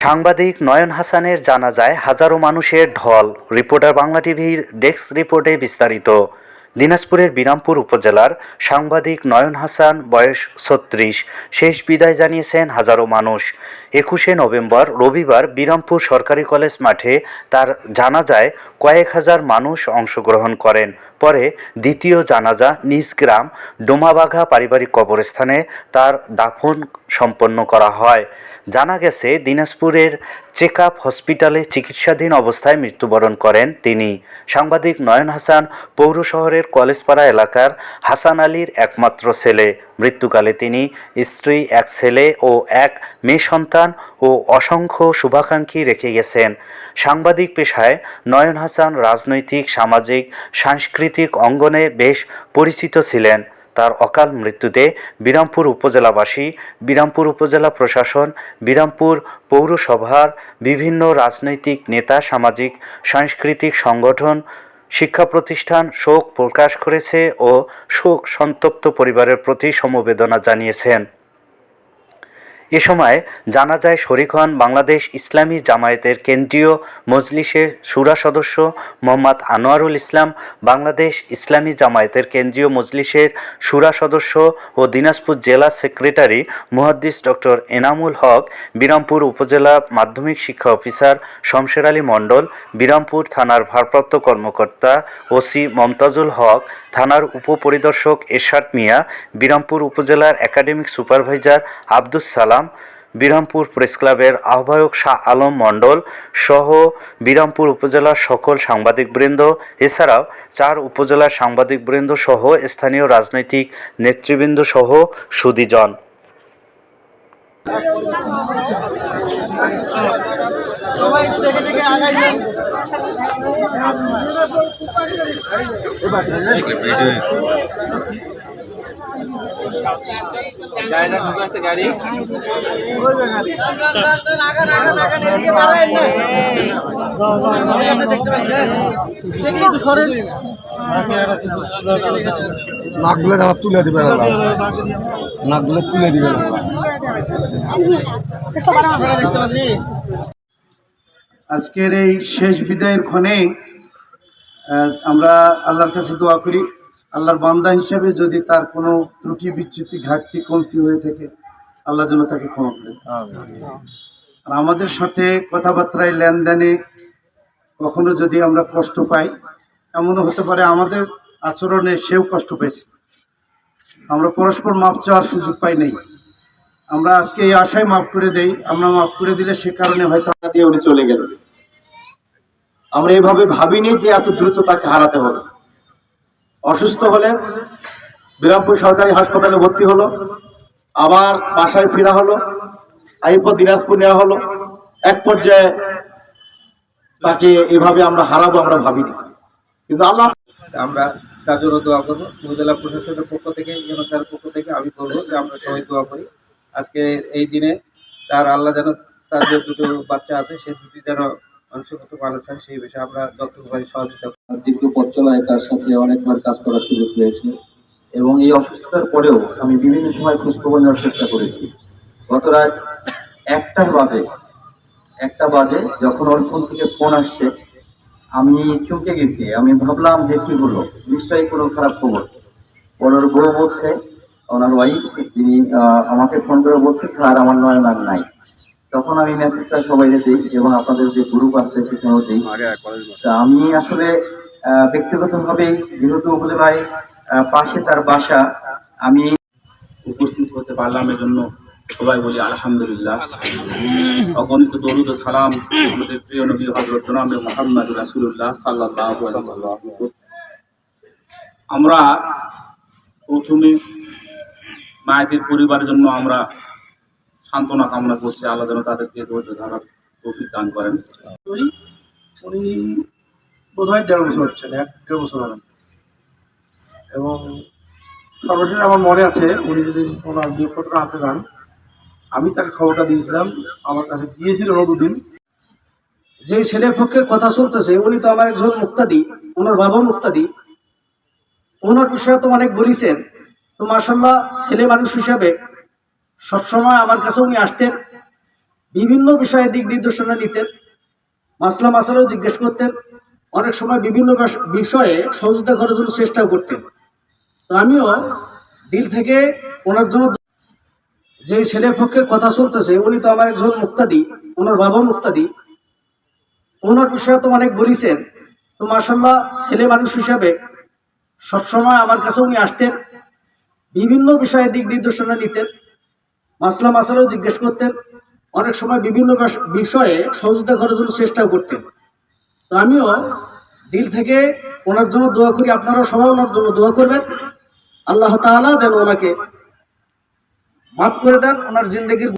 সাংবাদিক নয়ন হাসানের জানাজায় হাজারো মানুষের ঢল। রিপোর্টার বাংলা টিভির ডেস্ক রিপোর্টে বিস্তারিত। দিনাজপুরের বিরামপুর উপজেলার সাংবাদিক নয়ন হাসান, বয়স ছত্রিশ। শেষ বিদায় জানিয়েছেন হাজারো মানুষ। একুশে নভেম্বর, রবিবার বিরামপুর সরকারি কলেজ মাঠে তার জানাজায় কয়েক হাজার মানুষ অংশগ্রহণ করেন। পরে দ্বিতীয় জানাজা নিজ গ্রাম ডোমাবাঘা পারিবারিক কবরস্থানে তার দাফন সম্পন্ন করা হয়। জানা গেছে, দিনাজপুরের চেক আপ হসপিটালে চিকিৎসাধীন অবস্থায় মৃত্যুবরণ করেন তিনি। সাংবাদিক নয়ন হাসান, পৌর শহরের কলেজপাড়া এলাকার হাসান আলীর একমাত্র ছেলে। মৃত্যুকালে তিনি স্ত্রী, এক ছেলে ও এক মেয়ে সন্তান ও অসংখ্য শুভাকাঙ্ক্ষী রেখে গেছেন। সাংবাদিক পেশায় নয়ন হাসান রাজনৈতিক, সামাজিক, সাংস্কৃতিক অঙ্গনে বেশ পরিচিত ছিলেন। তার অকাল মৃত্যুতে বিরামপুর উপজেলাবাসী, বিরামপুর উপজেলা প্রশাসন, বিরামপুর পৌরসভার বিভিন্ন রাজনৈতিক নেতা, সামাজিক, সাংস্কৃতিক সংগঠন শিক্ষা প্রতিষ্ঠান শোক প্রকাশ করেছে ও শোক সন্তপ্ত পরিবারের প্রতি সমবেদনা জানিয়েছেন। এ সময় জানা যায় শরিক হন বাংলাদেশ ইসলামী জামায়াতের কেন্দ্রীয় মজলিসের সুরা সদস্য মোহাম্মদ আনোয়ারুল ইসলাম, বাংলাদেশ ইসলামী জামায়াতের কেন্দ্রীয় মজলিসের সুরা সদস্য ও দিনাজপুর জেলা সেক্রেটারি মুহাদ্দিস ডক্টর এনামুল হক, বিরামপুর উপজেলা মাধ্যমিক শিক্ষা অফিসার শমশের আলী মণ্ডল, বিরামপুর থানার ভারপ্রাপ্ত কর্মকর্তা ওসি মমতাজুল হক, থানার উপপরিদর্শক এরশাদ মিয়া, বিরামপুর উপজেলার academic supervisor Abdus Salam Birampur press ক্লাবের আহ্বায়ক শাহ আলম মণ্ডল সহ বিরামপুর উপজেলার সকল সাংবাদিকবৃন্দ, এছাড়াও চার উপজেলার সাংবাদিকবৃন্দ সহ স্থানীয় রাজনৈতিক নেতৃবৃন্দ সহ সুদীজন। নাকগুলো আবার তুলে দিবেন নাকগুলো তুলে পাননি আজকের এই শেষ বিদায়ের ক্ষণে আমরা আল্লাহর কাছে দোয়া করি। আল্লাহর বান্দা হিসেবে যদি তার কোনো ত্রুটি বিচ্যুতি ঘাটতি কমতি হয়ে থাকে আল্লাহ যেন তাকে ক্ষমা করে। আর আমাদের সাথে কথাবার্তায় লেনদেনে কখনো যদি আমরা কষ্ট পাই এমনও হতে পারে আমাদের আচরণে সেও কষ্ট পেয়েছে আমরা পরস্পর মাপ চাওয়ার সুযোগ পাই নাই। আমরা আজকে এই আশায় মাফ করে দেই আমরা মাফ করে দিলে সে কারণে হয়তো দিয়ে উনি চলে গেলেন। আমরা এইভাবে ভাবিনি যে এত দ্রুত তাকে হারাতে হবে। অসুস্থ হলেন বিরামপুর সরকারি হাসপাতালে ভর্তি হলো, আবার বাসায় ফেরা হলো এরপর দিনাজপুর নেওয়া হলো। এক পর্যায়ে তাকে এভাবে আমরা হারাবো আমরা ভাবিনি। কিন্তু আল্লাহ আমরা জন্য দোয়া করব। উপজেলা প্রশাসনের পক্ষ থেকে ইউনোসার পক্ষ থেকে আমি বলব যে আমরা সবাই দোয়া করি। আজকে এই দিনে তার আল্লাহ যেন তার যে দুটো বাচ্চা আছে, সে দুটি যেন অংশগত মানুষ হয় সেই বিষয়ে আমরা যতটুকু সহযোগিতা দীর্ঘ পথ চলায় তার সাথে অনেকবার কাজ করার সুযোগ হয়েছে এবং এই অসুস্থতার পরেও আমি বিভিন্ন সময় খোঁজখবর নেওয়ার চেষ্টা করেছি। গত রাত একটার বাজে, একটা বাজে যখন ওর ফোন থেকে ফোন আসছে, আমি চমকে গেছি। আমি ভাবলাম যে কি হলো? নিশ্চয়ই কোনো খারাপ খবর। ওনার বউ বলছে, ওনার ওয়াইফ তিনি আমাকে ফোন করে বলছে, স্যার, আমার নয় নাম নাই। তখন আমি মেসেজটা সবাই দিই এবং আপনাদের যে গ্রুপ আছে সেখানেও দিই। তা আমি আসলে ব্যক্তিগতভাবে যেহেতু উপজেলায় পাশে তার বাসা আমি উপস্থিত হতে পারলাম এজন্য সবাই বলি আলহামদুলিল্লাহ। অগণিত দরুদ সালাম আমাদের প্রিয় নবী হজরত মোহাম্মদ আলাইহি ওয়াসাল্লাম। আমরা প্রথমে মায়েদের পরিবারের জন্য আমরা সান্ত্বনা কামনা করছি, আল্লাহ যেন তাদেরকে ধৈর্য ধারার তৌফিক দান করেন। উনি বোধ হয় দেড় বছর হচ্ছেন, এক, দেড় বছর হলেন এবং সর্বশেষ আমার মনে আছে, উনি যদি ওনার বিয়োগপত্র আনতে যান আমি তাকে খবরটা দিয়েছিলাম, আমার কাছে গিয়েছিল দুদিন যে ছেলের পক্ষে কথা চলতেছে উনি তো আমার একজন মুক্তাদি, ওনার বাবা মুক্তাদি। ওনার বিষয়ে তো অনেক বলিছেন, তো মাসাল্লাহ ছেলে মানুষ হিসাবে সবসময় আমার কাছে উনি আসতেন, বিভিন্ন বিষয়ে দিক নির্দেশনা নিতেন, মাসলা মাসালাও জিজ্ঞেস করতেন, অনেক সময় বিভিন্ন বিষয়ে সহযোগিতা করার জন্য চেষ্টাও করতেন। তো আমিও দিল থেকে ওনার জন্য যে ছেলের পক্ষে কথা চলতেছে, উনি তো আমার একজন মুক্তাদি, ওনার বাবা মুক্তাদি, ওনার বিষয়ে তো অনেক বলিছেন। তো মাসাল্লাহ ছেলে মানুষ হিসাবে সবসময় আমার কাছে উনি আসতেন, বিভিন্ন বিষয়ে দিক নির্দেশনা নিতেন। মাসলা মাসালাও জিজ্ঞেস করতেন। অনেক সময় বিভিন্ন বিষয়ে সহযোগিতা করার জন্য চেষ্টাও করতেন। তো আমিও দিল থেকে ওনার জন্য দোয়া করি আপনারা সবাই ওনার জন্য দোয়া করবেন। আল্লাহ তালা যেন ওনাকে মাফ করে দেন, ওনার জিন্দগির